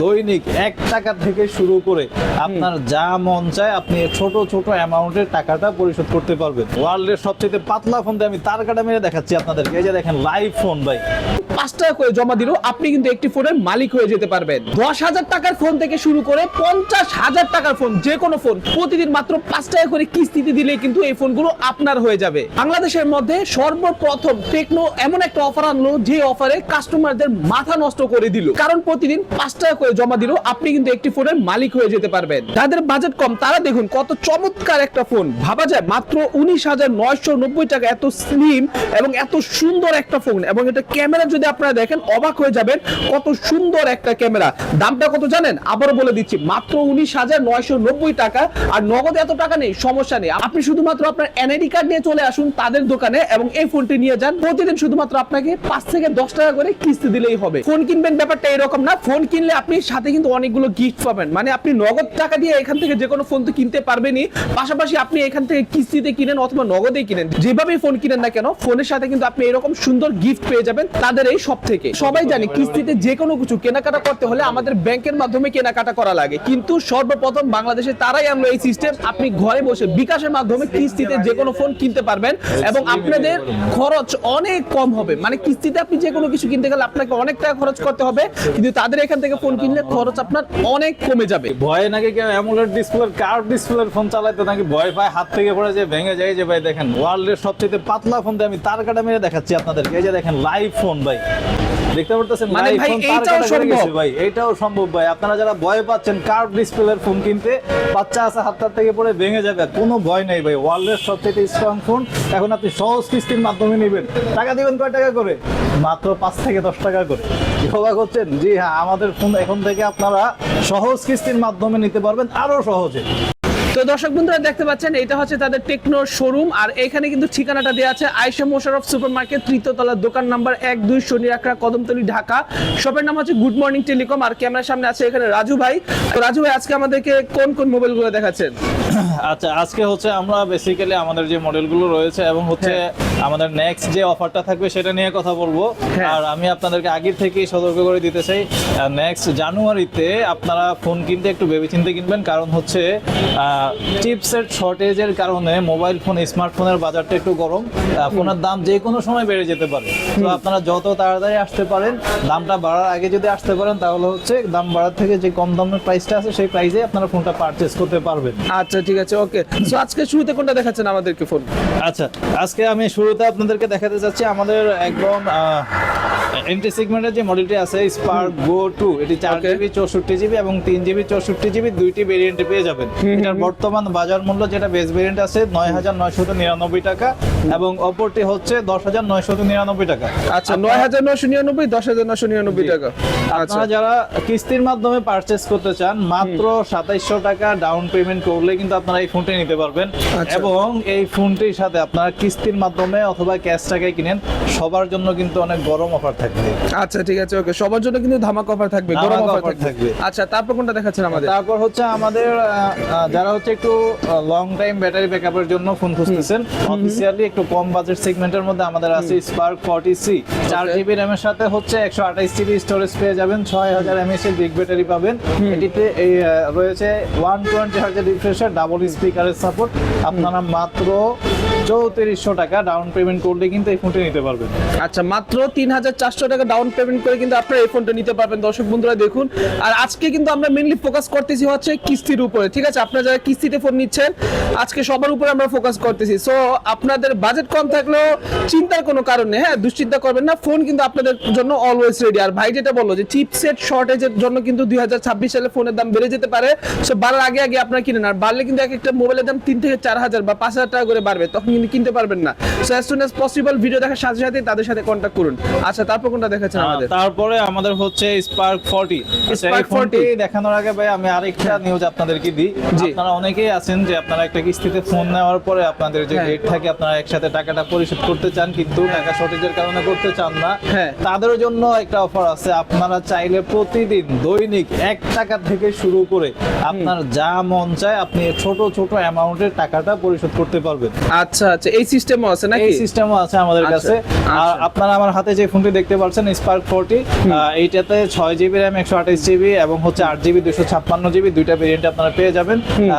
দৈনিক এক টাকা থেকে শুরু করে আপনার যা মন চায় আপনি ছোট ছোট অ্যামাউন্টের টাকাটা পরিশোধ করতে পারবেন। ওয়ার্ল্ডের সবচেয়ে পাতলা ফোন আমি তার কাটা মেরে দেখাচ্ছি আপনাদেরকে। এই যে দেখেন লাইভ ফোন ভাই। পাঁচ টাকা করে জমা দিলেও আপনি কিন্তু একটি ফোনের মালিক হয়ে যেতে পারবেন। দশ হাজার টাকার ফোন থেকে শুরু করে পঞ্চাশ হাজার টাকার ফোন যে কোনো ফোন প্রতিদিন মাত্র পাঁচ টাকা করে কিস্তিতে দিলে কিন্তু এই ফোনগুলো আপনার হয়ে যাবে। বাংলাদেশের মধ্যে সর্বপ্রথম টেকনো এমন একটা অফার আনলো, যে অফারে কাস্টমারদের মাথা নষ্ট করে দিল। কারণ প্রতিদিন পাঁচ টাকা করে জমা দিলেও আপনি কিন্তু একটি ফোনের মালিক হয়ে যেতে পারবেন। যাদের বাজেট কম, তারা দেখুন কত চমৎকার একটা ফোন। ভাবা যায় মাত্র উনিশ হাজার নয়শো নব্বই টাকা এত স্লিম এবং এত সুন্দর একটা ফোন এবং এটা ক্যামেরা যদি আপনারা দেখেন, অবাক হয়ে যাবেন কত সুন্দর একটা ক্যামেরা দামটা কত জানেন? আবারও বলে দিচ্ছি, মাত্র উনিশ হাজার নয়শো নব্বই টাকা। আর নগদ এত টাকা নেই, সমস্যা নেই। আপনি শুধুমাত্র আপনার এনআইডি কার্ড নিয়ে চলে আসুন তাদের দোকানে এবং এই ফোনটি নিয়ে যান। প্রতিদিন শুধুমাত্র আপনাকে পাঁচ থেকে দশ টাকা করে কিস্তি দিলেই হবে। ফোন কিনবেন ব্যাপারটা এরকম না। ফোন কিনলে আপনি সাথে কিন্তু অনেকগুলো গিফট পাবেন। মানে আপনি নগদ টাকা দিয়ে এখান থেকে যে কোনো ফোন তো কিনতে পারবেনই। পাশাপাশি আপনি এখান থেকে কিস্তিতে কিনেন অথবা নগদে কিনেন। যেভাবেই ফোন কিনেন না কেন ফোনের সাথে কিন্তু আপনি এরকম সুন্দর গিফট পেয়ে যাবেন তাদের এই সব থেকে সবাই জানে কিস্তিতে যে কোনো কিছু কেনাকাটা করতে হলে আমাদের ব্যাংকের মাধ্যমে কেনাকাটা করা লাগে। কিন্তু সর্বপ্রথম বাংলাদেশে তারাই আনলো এই সিস্টেম আপনি ঘরে বসে বিকাশের মাধ্যমে কিস্তিতে যে কোনো ফোন কিনতে পারবেন এবং আপনাদের খরচ অনেক কম হবে। মানে কিস্তিতে আপনি যে কোনো কিছু কিনতে গেলে আপনাকে অনেক টাকা খরচ করতে হবে। কিন্তু তাদের এখান থেকে ফোন কিনলে খরচ আপনার অনেক কমে যাবে। ভয়ে নাকি কেউ অ্যামুলেট ডিসপ্লে কার্ভ ডিসপ্লের ফোন চালাইতে নাকি ভয় পায়, হাত থেকে পড়ে যে ভেঙে যায়। যে ভাই দেখেন ওয়ার্ল্ডের সবচেয়ে পাতলা ফোন দিয়ে আমি তার কাটা মেরে দেখাচ্ছি আপনাদেরকে। এই যে দেখেন লাইভ ফোন ভাই। দেখতে পারতেছেন মানে ভাই, এইটাও সম্ভব। ভাই এইটাও সম্ভব ভাই। আপনারা যারা ভয় পাচ্ছেন কার্ভ ডিসপ্লের ফোন কিনতে বাচ্চা আছে হাতটার থেকে পড়ে ভেঙে যাবে কোনো ভয় নেই ভাই। ওয়ার্ল্ডের সবচেয়ে স্ট্রং ফোন এখন আপনি সহজ কিস্তির মাধ্যমে নেবেন। টাকা দিবেন কয় টাকা করে? মাত্র পাঁচ থেকে দশ টাকা করে। অবাক হচ্ছেন জি হ্যাঁ আমাদের ফোন এখন থেকে আপনারা সহজ কিস্তির মাধ্যমে নিতে পারবেন আরও সহজে। তো দর্শক বন্ধুরা দেখতে পাচ্ছেন এটা হচ্ছে তাদের টেকনোর শোরুম আর এখানে কিন্তু ঠিকানাটা দেওয়া আছে আয়সা মোশারফ সুপার মার্কেট তৃতীয়তলার দোকান নাম্বার এক দুই শনি আকরা কদমতলি ঢাকা। শপের নাম হচ্ছে গুড মর্নিং টেলিকম আর ক্যামেরার সামনে আছে এখানে রাজু ভাই। তো রাজু ভাই আজকে আমাদেরকে কোন কোন মোবাইলগুলো দেখাচ্ছেন? আচ্ছা আজকে হচ্ছে আমরা বেসিক্যালি আমাদের যে মডেলগুলো রয়েছে এবং হচ্ছে আমাদের নেক্সট যে অফারটা থাকবে সেটা নিয়ে কথা বলব। হ্যাঁ। আর আমি আপনাদেরকে আগের থেকেই সতর্ক করে দিতে চাই নেক্সট জানুয়ারিতে আপনারা ফোন কিনতে একটু ভেবেচিন্তে কিনবেন। কারণ হচ্ছে চিপসেট শর্টেজের কারণে মোবাইল ফোন স্মার্টফোনের বাজারটা একটু গরম। ফোনের দাম যে কোনো সময় বেড়ে যেতে পারে। তো আপনারা যত তাড়াতাড়ি আসতে পারেন দামটা বাড়ার আগে যদি আসতে পারেন তাহলে হচ্ছে দাম বাড়ার থেকে যে কম দামের প্রাইসটা আছে সেই প্রাইসে আপনারা ফোনটা পারচেস করতে পারবেন। আচ্ছা ঠিক আছে ওকে আজকে শুরুতে কোনটা দেখাচ্ছেন আমাদেরকে ফোন আচ্ছা আজকে আমি শুরুতে আপনাদেরকে দেখাতে চাচ্ছি আমাদের একদম এন্ট্রি সেগমেন্টের যে মডেলটি আছে স্পার্ক গো টু এটি চার জিবি চৌষট্টি জিবি এবং তিন জিবি চৌষট্টি জিবি দুইটি ভেরিয়েন্টে পেয়ে যাবেন। এটার বর্তমান বাজার মূল্য যেটা বেস ভেরিয়েন্ট আছে নয় হাজার নয়শত নিরানব্বই টাকা এবং অপরটি হচ্ছে দশ হাজার নয়শত নিরানব্বই টাকা। আচ্ছা নয় হাজার নশো নিরানব্বই দশ হাজার নশো নিরানব্বই টাকা। আচ্ছা। আপনারা যারা কিস্তির মাধ্যমে পারচেস করতে চান মাত্র সাতাইশশো টাকা ডাউন পেমেন্ট করলে কিন্তু আপনারা এই ফোনটি নিতে পারবেন। আচ্ছা। এবং এই ফোনটির সাথে আপনারা কিস্তির মাধ্যমে অথবা ক্যাশ টাকায় কিনেন সবার জন্য কিন্তু অনেক গরম অফার থাকবে। আচ্ছা ঠিক আছে ওকে। সবার জন্য কিন্তু ধামাক অফার থাকবে গরম অফার থাকবে। আচ্ছা তারপর কোনটা দেখাচ্ছেন আমাদের? তারপর হচ্ছে আমাদের যারা হচ্ছে একটু লং টাইম ব্যাটারি ব্যাকআপের জন্য ফোন খুঁজতেছেন অফিসিয়ালি একটু কম বাজেট সেগমেন্টের মধ্যে আমাদের আছে স্পার্ক ফর্টি সি চার Okay. জিবি র্যামের সাথে হচ্ছে একশো আঠাইশ জিবি স্টোরেজ পেয়ে যাবেন ছয় হাজার এমএস এর বিগ ব্যাটারি পাবেন। এটিতে রয়েছে ওয়ান টোয়েন্টি হাজার রিফ্রেশার ডাবল স্পিকারের সাপোর্ট আপনারা মাত্র চৌত্রিশশো টাকা ডাউন পেমেন্ট করলে কিন্তু এই ফোনটি নিতে পারবেন। আচ্ছা মাত্র তিন হাজার চারশো টাকা ডাউন পেমেন্ট করে কিন্তু আপনারা এই ফোনটা নিতে পারবেন, দর্শক বন্ধুরা দেখুন। আর আজকে কিন্তু আমরা মেনলি ফোকাস করতেছি হচ্ছে কিস্তির উপরে, ঠিক আছে? আপনারা যারা কিস্তিতে ফোন নিচ্ছেন, আজকে সবার উপরে আমরা ফোকাস করতেছি। সো আপনাদের বাজেট কম থাকলেও চিন্তার কোনো কারণ হ্যাঁ? দুশ্চিন্তা করবেন না ফোন কিন্তু আপনাদের জন্য অলওয়েজ রেডি আর ভাই যেটা বলল যে চিপসেট শর্টেজের জন্য কিন্তু দুই সালে ফোনের দাম বেড়ে যেতে পারে। সো বাড়ার আগে আগে আপনারা কিনেন আর বাড়লে কিন্তু এক একটা মোবাইলের দাম তিন থেকে চার হাজার বা পাঁচ হাজার টাকা করে বাড়বে। তখন কিন্তু কিনতে পারবেন না। So as soon as possible video দেখার সাথে সাথে তাদের সাথে কন্ট্যাক্ট করুন। আচ্ছা তারপর কোনটা দেখাচ্ছেন আমাদের? তারপরে আমাদের হচ্ছে স্পার্ক ফর্টি Spark 40 দেখানোর আগে ভাই আমি আরেকটা নিউজ আপনাদেরকে দিই। আপনারা অনেকেই আছেন যে আপনারা একটা কিস্তিতে ফোন নেওয়ার পরে আপনাদের যে হ্যাঁ। ডেট থাকে আপনারা একসাথে টাকাটা পরিশোধ করতে চান কিন্তু টাকা শর্টেজের কারণে করতে চান না। হ্যাঁ। তাদের জন্য একটা অফার আছে। আপনারা চাইলে প্রতিদিন দৈনিক এক টাকা থেকে শুরু করে আপনার যা মন চায় আপনি ছোট ছোট অ্যামাউন্টের টাকাটা পরিশোধ করতে পারবেন। আচ্ছা আচ্ছা। এই সিস্টেমও আছে নাকি? এই সিস্টেমও আছে আমাদের আচ্ছা, কাছে। আর আচ্ছা। আপনারা আমার হাতে যে ফোনটি দেখতে দেখতে পাচ্ছেন স্পার্ক ফোরটি এইটাতে ছয় জিবি র্যাম একশো আঠাশ জিবি এবং হচ্ছে আট জিবি দুশো ছাপ্পান্ন জিবি দুইটা ভেরিয়েন্ট আপনারা পেয়ে যাবেন।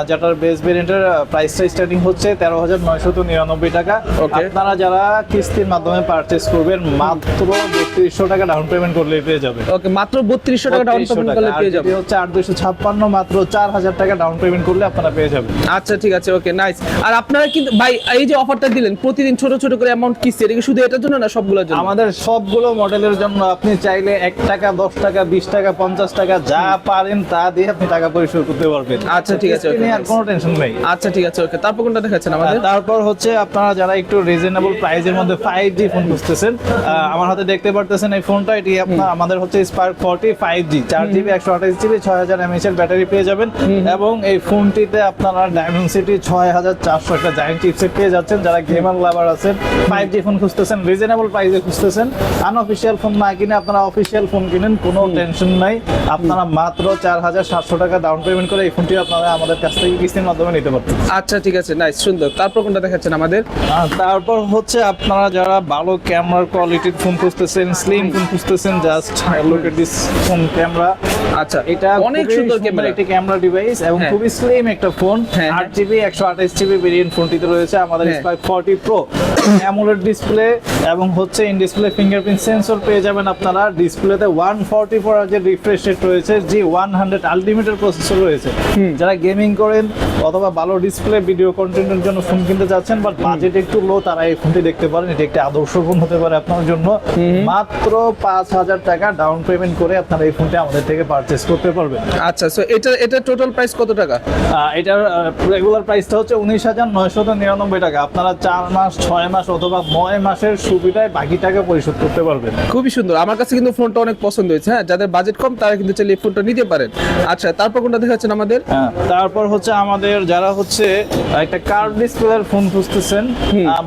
যেটার বেস ভেরিয়েন্টের প্রাইসটা স্টার্টিং হচ্ছে তেরো হাজার নয়শত নিরানব্বই টাকা. আপনারা যারা কিস্তির মাধ্যমে পারচেস করবেন মাত্র বত্রিশশো টাকা ডাউন পেমেন্ট করলে পেয়ে যাবেন। ওকে মাত্র বত্রিশশো টাকা ডাউন পেমেন্ট। করলে পেয়ে যাবেন। হচ্ছে আট দুশো ছাপ্পান্ন মাত্র চার হাজার টাকা ডাউন পেমেন্ট করলে আপনারা পেয়ে যাবেন। আচ্ছা ঠিক আছে ওকে নাইস আর আপনারা কিন্তু ভাই এই যে অফারটা দিলেন প্রতিদিন ছোট ছোট করে অ্যামাউন্ট কিস্তি এটা কি শুধু এটার জন্য না সবগুলোর জন্য? আমাদের সবগুলো মডেলের জন্য আপনি চাইলে এক টাকা দশ টাকা বিশ টাকা পঞ্চাশ টাকা যা পারেন তা দিয়ে আপনি টাকা পরিশোধ করতে পারবেন। আচ্ছা, ঠিক আছে, আর কোনো টেনশন নেই। আচ্ছা ঠিক আছে ওকে তারপর কোনটা দেখাচ্ছেন আমাদের? তারপর হচ্ছে আপনারা যারা একটু রিজনেবল প্রাইসের মধ্যে ফাইভ জি ফোন খুঁজতেছেন আহ, আমার হাতে দেখতে পারতেছেন এই ফোনটা এটি আপনার আমাদের হচ্ছে স্পার্ক ফর্টি ফাইভ জি চার জিবি একশো আঠাশ জিবি ছয় হাজার এমএচ এর ব্যাটারি পেয়ে যাবেন। এবং এই ফোনটিতে আপনারা ডায়মেন্সিটি ছয় হাজার চারশো একটা জায়েন্ট চিপসেট পেয়ে যাচ্ছেন। যারা গেমার লাভার আছেন ফাইভ জি ফোন খুঁজতেছেন রিজনেবল প্রাইসে খুঁজতেছেন। আনঅফিসিয়াল ফোন না কিনে আপনারা অফিসিয়াল ফোন কিনেন কোনো টেনশন নাই। আপনারা মাত্র চার হাজার সাতশো টাকা ডাউন পেমেন্ট করে এই ফোনটি আপনারা আমাদের কাছ থেকে কিস্তির মাধ্যমে নিতে পারবেন। আচ্ছা ঠিক আছে নাইস সুন্দর। তারপর কোনটা দেখাচ্ছেন আমাদের? তারপর হচ্ছে আপনারা যারা ভালো ক্যামেরার কোয়ালিটির ফোন খুঁজতেছেন স্লিম ফোন খুঁজতেছেন just look at this phone camera আচ্ছা এটা অনেক সুন্দর ক্যামেরা একটি ক্যামেরা ডিভাইস এবং হ্যাঁ। খুবই স্লিম একটা ফোন হ্যাঁ, আট জিবি একশো আঠাশ জিবি ভেরিয়েন্ট ফোনটিতে রয়েছে আমাদের হ্যাঁ। Spark forty pro AMOLED display এবং হচ্ছে ইন ডিসপ্লে ফিঙ্গারপ্রিন্ট সেন্সর পেয়ে যাবেন আপনারা। ডিসপ্লেতে ওয়ান ফর্টি ফোর যে রিফ্রেশ রেট রয়েছে জি ওয়ান হান্ড্রেড আলটিমেটের প্রসেসর রয়েছে। যারা গেমিং করেন অথবা ভালো ডিসপ্লে ভিডিও কন্টেন্টের জন্য ফোন কিনতে যাচ্ছেন বাট বাজেট একটু লো তারা এই ফোনটি দেখতে পারেন। এটি একটি আদর্শ ফোন হতে পারে আপনার জন্য। মাত্র পাঁচ হাজার টাকা ডাউন পেমেন্ট করে আপনারা এই ফোনটি আমাদের থেকে পারচেস করতে পারবেন। আচ্ছা সো এটা এটা টোটাল প্রাইস কত টাকা? এটার রেগুলার প্রাইসটা হচ্ছে উনিশ হাজার নয়শত নিরানব্বই টাকা। আপনারা চার মাস ছয় মাস অথবা নয় মাসের সুবিধায় বাকি টাকা পরিশোধ করতে পারবেন। খুবই সুন্দর। আমার কাছে কিন্তু ফোনটা অনেক পছন্দ হয়েছে। হ্যাঁ যাদের বাজেট কম তারা কিন্তু চাইলে এই ফোনটা নিতে পারেন। আচ্ছা তারপর কোনটা দেখাচ্ছেন আমাদের? হ্যাঁ, তারপর হচ্ছে আমাদের যারা হচ্ছে একটা কার্ভ ডিসপ্লের ফোন খুঁজতেছেন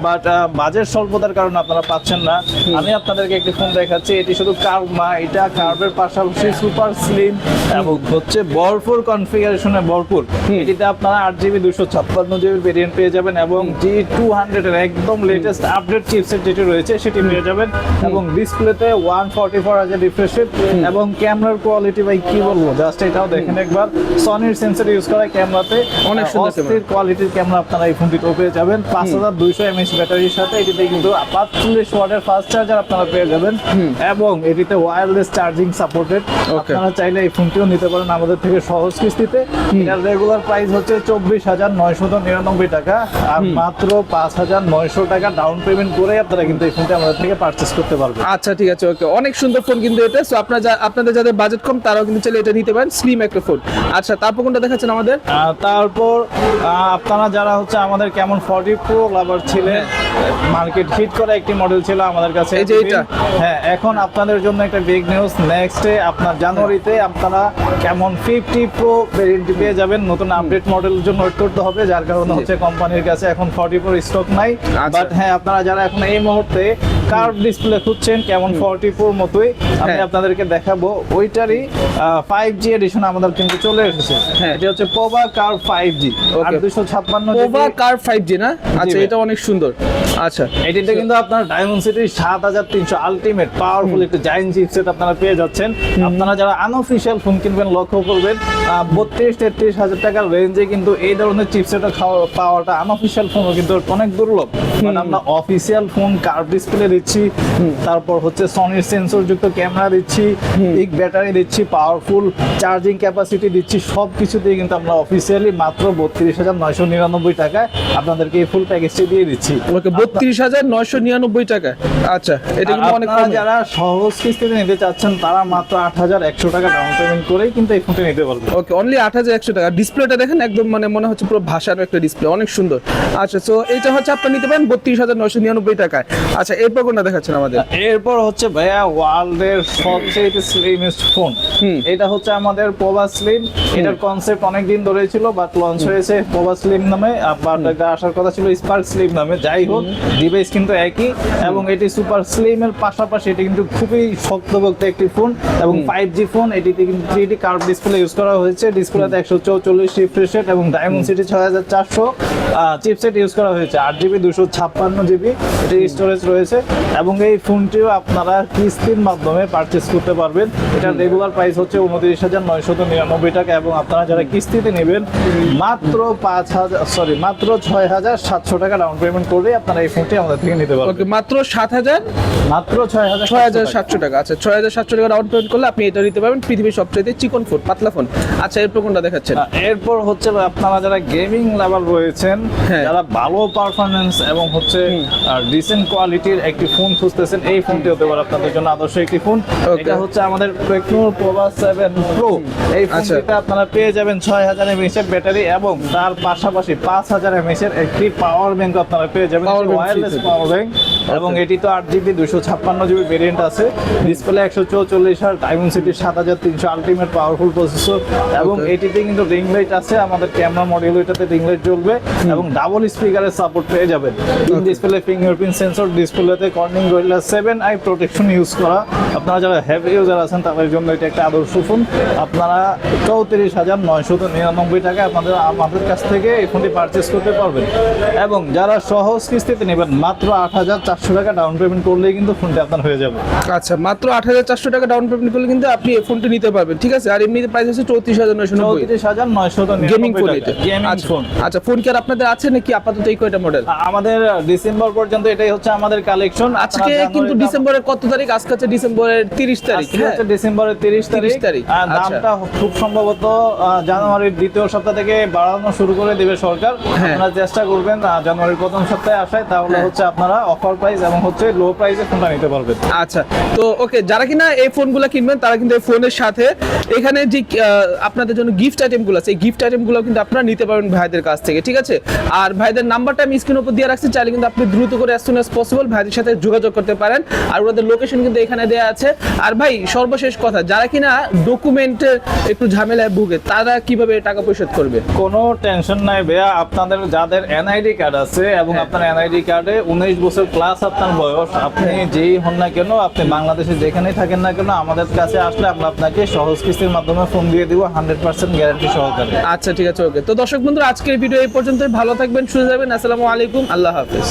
বাট বাজেট স্বল্পতার কারণে আপনারা পাচ্ছেন না। আমি আপনাদেরকে একটি ফোন দেখাচ্ছি। এটি শুধু কার্ভ না এটা কার্ভের পাশাপাশি সুপার স্লিম এবং হচ্ছে ভরপুর কনফিগারেশনে ভরপুর। এটিতে আপনারা আট জিবি দুশো ছাপ্পান্ন জিবি ভেরিয়েন্ট পেয়ে যাবেন এবং জি টু হান্ড্রেড এর একদম লেটেস্ট আপডেট চিপসেট যেটি রয়েছে সেটি পেয়ে যাবেন এবং ডিসপ্লেতে ওয়ান ফর্টি ফোর হাজার রিফ্রেশ এবং ক্যামেরার কোয়ালিটি ভাই কি বলব? জাস্ট এটাও দেখেন একবার। সনির সেন্সর ইউজ করা ক্যামেরাতে অনেক সুন্দর কোয়ালিটির ক্যামেরা আপনারা এই ফোনটিতেও পেয়ে যাবেন। পাঁচ হাজার দুইশো এমএস ব্যাটারির সাথে এটিতে কিন্তু পাঁচচল্লিশ ওয়াটের ফাস্ট চার্জার আপনারা পেয়ে যাবেন। এবং এটিতে ওয়্যারলেস চার্জিং সাপোর্টেড আপনারা চাইলে এই ফোনটিও নিতে পারেন আমাদের থেকে সহজ কিস্তিতে। এটার রেগুলার প্রাইস হচ্ছে চব্বিশ হাজার নয়শত নিরানব্বই টাকা। আর মাত্র পাঁচ হাজার নয়শো টাকা ডাউন পেমেন্ট করে আপনারা কিন্তু এই ফোনটি আমাদের থেকে পারচেস করতে পারবেন। আচ্ছা ঠিক আছে ওকে। অনেক সুন্দর ফোন কিন্তু এটা। সো আপনারা আপনাদের যাদের বাজেট কম তারাও কিন্তু চাইলে এটা নিতে পারেন। স্লিম একটা ফোন আচ্ছা তারপর কোনটা দেখাচ্ছেন আমাদের? তারপর আপনারা যারা হচ্ছে আমাদের কেমন ফর্টি প্রো লাভার ছিলেন মার্কেট হিট করা একটি মডেল ছিল আমাদের কাছে। এই যে এটা? হ্যাঁ এখন আপনাদের জন্য একটা বিগ নিউজ নেক্সটে আপনার জানুয়ারিতে আপনারা কেমন ফিফটি প্রো ভেরিয়েন্টটি পেয়ে যাবেন। নতুন আপডেট মডেলের জন্য ওয়েট করতে হবে যার কারণে হচ্ছে কোম্পানির কাছে এখন ফর্টি প্রো স্টক নাই। আচ্ছা। বাট হ্যাঁ আপনারা যারা এখন এই মুহূর্তে কার্ভ ডিসপ্লে খুঁজছেন কেমন ফর্টি প্রোর মতোই আমি হ্যাঁ। আপনাদেরকে দেখাবো। ওইটারই ফাইভ জি এডিশন আমাদের কিন্তু চলে এসেছে। হ্যাঁ। এটি হচ্ছে পোভা কার ফাইভ জি আর দুশো ছাপ্পান্ন ওভা কার ফাইভ জি না? আচ্ছা এটা অনেক সুন্দর। আচ্ছা। কিন্তু আপনার ডায়মন্ড সিটির সাত হাজার তিনশো আলটিমেট পাওয়ারফুল একটা চিপসেট আপনারা পেয়ে যাচ্ছেন। আপনারা যারা আনঅফিসিয়াল ফোন কিনবেন লক্ষ্য করবেন বত্রিশ তেত্রিশ হাজার টাকার রেঞ্জে কিন্তু এই ধরনের চিপসেট পাওয়াটা আনঅফিসিয়াল ফোনও কিন্তু অনেক দুর্লভ। মানে আমরা অফিসিয়াল ফোন কার্ভ ডিসপ্লে দিচ্ছি। তারপর হচ্ছে সনির সেন্সর যুক্ত ক্যামেরা দিচ্ছি বিগ ব্যাটারি দিচ্ছি পাওয়ারফুল চার্জিং ক্যাপাসিটি দিচ্ছি সব কিছুতেই কিন্তু আমরা অফিসিয়ালি মাত্র বত্রিশ হাজার নয়শো নিরানব্বই টাকায় আপনাদেরকে এই ফুল প্যাকেজটি দিয়ে দিচ্ছি। ওকে বত্রিশ হাজার নয়শো নিরানব্বই টাকা। আচ্ছা এটা কিন্তু অনেক কম। যারা সহজ কিস্তিতে নিতে চাচ্ছেন তারা মাত্র আট হাজার একশো টাকা ডাউন পেমেন্ট করেই কিন্তু এই ফোনটি নিতে পারবে ওকে অনলি আট হাজার একশো টাকা। ডিসপ্লেটা দেখেন একদম মানে মনে হচ্ছে পুরো ভাষার একটা ডিসপ্লে অনেক সুন্দর। আচ্ছা তো এটা হচ্ছে আপনার নিতে পারেন বত্রিশ হাজার নয়শো নিরানব্বই টাকায়। আচ্ছা এরপর কোনটা দেখাচ্ছেন আমাদের? এরপর হচ্ছে ভাইয়া ওয়ার্ল্ডের সবচেয়ে স্লিমেস্ট ফোন এটা হচ্ছে আমাদের পোভা স্লিম এটার কনসেপ্ট অনেক দিন ধরে ছিল বাট লঞ্চ হয়েছে পোভা স্লিম নামে বাট এটা আসার কথা ছিল স্পার্ক স্লিম নামে। যাই হোক ডিভাইস কিন্তু একই এবং এটি সুপার স্লিম এর পাশাপাশি এটি কিন্তু খুবই শক্তভক্ত একটি ফোন এবং ফাইভ জি ফোন এটিতে কিন্তু three D curve display use করা হয়েছে। ডিসপ্লেতে একশো চৌচল্লিশ রিফ্রেশ রেট এবং ডায়মন্ড সিটি ছয় হাজার চারশো চিপসেট ইউজ করা হয়েছে। আট জিবি দুশো ছাপ্পান্ন জিবি এটির স্টোরেজ রয়েছে। এবং এই ফোনটিও আপনারা কিস্তির মাধ্যমে পারচেস করতে পারবেন। এটা রেগুলার প্রাইস হচ্ছে উনত্রিশ হাজার নয়শত নিরানব্বই টাকা এবং আপনারা যারা কিস্তিতে নেবেন মাত্র পাঁচ হাজার সরি মাত্র ছয় হাজার সাতশো টাকা ডাউন পেমেন্ট করলে আপনারা এই ফোনটি আমাদের থেকে নিতে পারবেন। মাত্র সাত হাজার? মাত্র ছয় হাজার ছয় হাজার সাতশো টাকা। আচ্ছা ছয় হাজার সাতশো টাকা ডাউন পেমেন্ট করলে আপনি এটা নিতে পারবেন পৃথিবীর সবচেয়ে চিকন ফোন পাতলা ফোন আচ্ছা এরপর কোনটা দেখাচ্ছেন? এরপর হচ্ছে আপনারা যারা গেমিং লাভার রয়েছেন হ্যাঁ। যারা ভালো পারফরমেন্স এবং হচ্ছে ডিসেন্ট কোয়ালিটির একটি ফোন খুঁজতেছেন এই ফোনটি হতে পারে আপনাদের জন্য আদর্শ একটি ফোন এটা হচ্ছে আমাদের টেকনো প্রোভা সেভেন প্রো এই আচ্ছা। ফোনটিতে আপনারা পেয়ে যাবেন ছয় হাজার এমএএচ এর ব্যাটারি এবং তার পাশাপাশি পাঁচ হাজার এমএএচ এর একটি পাওয়ার ব্যাংক আপনারা পেয়ে যাবেন। ওয়্যারলেস পাওয়ার ব্যাংক এবং এটি তো আট জিবি দুশো ছাপ্পান্ন জিবি ভেরিয়েন্ট আছে। ডিসপ্লে একশো চৌচল্লিশ আর টাইমন সিটি সাত হাজার তিনশো আলটিমেট পাওয়ারফুল প্রসেসর এবং এটিতে কিন্তু রিং লাইট আছে আমাদের ক্যামেরা মডিউল এটাতে রিং লাইট জ্বলবে। এবং ডাবল স্পিকারের সাপোর্ট পেয়ে যাবেন। ডিসপ্লে ফিঙ্গারপ্রিন্ট সেন্সর ডিসপ্লেতে Corning Gorilla seven i protection use করা। আপনারা যারা হেভি ইউজার আছেন তাদের জন্য এটা একটা আদর্শ ফোন। আপনারা চৌত্রিশ হাজার নয়শত নিরানব্বই টাকা আপনাদের আমাদের কাছ থেকে এই ফোনটি পারচেস করতে পারবেন। এবং যারা সহজ কিস্তিতে নেবেন মাত্র আট হাজার চারশো টাকা ডাউন পেমেন্ট করলেই কিন্তু ফোনটি আপনার হয়ে যাবে। আচ্ছা মাত্র আট হাজার চারশো টাকা ডাউন পেমেন্ট করলে কিন্তু আপনি এই ফোনটি নিতে পারবেন ঠিক আছে? আর এমনিতে প্রাইস হচ্ছে চৌত্রিশ হাজার নয়শো চৌত্রিশ হাজার নয়শত গেমিং ফোন এটা। গেমিং আচ্ছা ফোন আচ্ছা ফোন কি আর আপনাদের আছে নাকি আপাতত এই কয়টা মডেল আমাদের ডিসেম্বর পর্যন্ত এটাই হচ্ছে আমাদের কালেকশন আজকে কিন্তু ডিসেম্বরের কত তারিখ? আজকে হচ্ছে ডিসেম্বরের তিরিশ তারিখ হ্যাঁ? হচ্ছে ডিসেম্বরের তিরিশ 30 তারিখ। তারিখ, আর আচ্ছা। দামটা খুব সম্ভবত জানুয়ারির দ্বিতীয় সপ্তাহ থেকে বাড়ানো শুরু করে দিবে সরকার। হ্যাঁ। আপনারা চেষ্টা করবেন জানুয়ারির প্রথম সপ্তাহে আসায় তাহলে হ্যাঁ। হচ্ছে আপনারা অফার প্রাইস এবং হচ্ছে লো প্রাইসে ফোনটা নিতে পারবেন। আচ্ছা তো ওকে যারা কিনা এই ফোনগুলো কিনবেন তারা কিন্তু এই ফোনের সাথে এখানে যে আপনাদের জন্য গিফট আইটেমগুলো আছে এই গিফট আইটেমগুলো কিন্তু আপনারা নিতে পারবেন ভাইদের কাছ থেকে ঠিক আছে? আর ভাইদের নাম্বারটা আমি স্ক্রিন উপর দিয়ে রাখছি চাইলে কিন্তু আপনি দ্রুত করে অ্যাজ সুন অ্যাজ পসিবল ভাইদের সাথে যোগাযোগ করতে পারেন। আর ওদের লোকেশন কিন্তু এখানে দেওয়া আছে। আর ভাই সর্বশেষ কথা যারা কিনা ডকুমেন্টের একটু ঝামেলায় ভুগে তারা কীভাবে টাকা পরিশোধ করবে? কোনো টেনশন নাই ভাইয়া আপনাদের যাদের এনআইডি কার্ড আছে এবং হ্যাঁ। আপনার এনআইডি কার্ডে উনিশ বছর প্লাস আপনার বয়স আপনি হ্যাঁ। যেই হন না কেন আপনি বাংলাদেশে যেখানেই থাকেন না কেন আমাদের কাছে আসলে আমরা আপনাকে সহজ কিস্তির মাধ্যমে ফোন দিয়ে দিব হান্ড্রেড পার্সেন্ট গ্যারান্টি সহকারে। আচ্ছা ঠিক আছে ওকে তো দর্শক বন্ধুরা আজকের ভিডিও এই পর্যন্তই। ভালো থাকবেন সুস্থ যাবেন আসসালামু আলাইকুম। আল্লাহ হাফেজ।